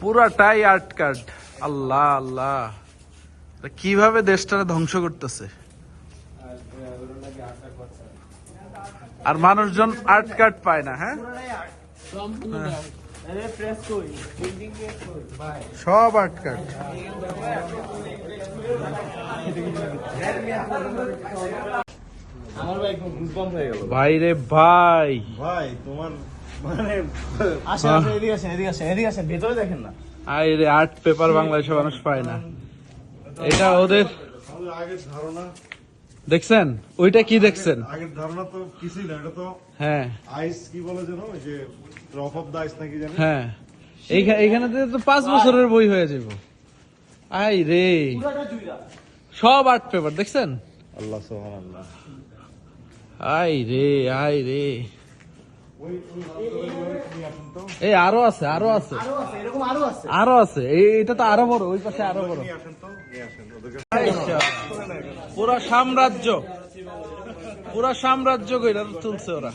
পুরাটাই art card. আল্লাহ আল্লাহ। কীভাবে দেশটারে ধ্বংস করতেছে? আর মানুষজন আর্ট কার্ড পায় না হ্যাঁ? সব আর্ট কার্ড। ভাই রে ভাই। ভাই তোমার মানে আসেন হ্যাঁ। এদিকে আসেন এদিকে আসেন এদিকে আসেন ভেতরে দেখেন না। আই আর্ট পেপার বাংলাদেশে মানুষ পায় না। এটা ওদের আগের ধারণা। দেখছেন? ওইটা কি দেখছেন? আগের ধারণা তো কিছুই না এটা তো হ্যাঁ। আইস কি বলে যেন যে রফ অফ দা আইস নাকি জানি? হ্যাঁ। এইখানে এইখানে তো পাঁচ বছরের বই হয়ে যাব। আই রে। সব আর্ট পেপার দেখছেন? আল্লাহ সুবহানাল্লাহ। আই রে আই রে। এই আরও আছে আরও আছে। আরও আছে এটা তো আরও বড় ওই পাশে আরও বড়। পুরা সাম্রাজ্য পুরা সাম্রাজ্য কইরা তুলছে ওরা।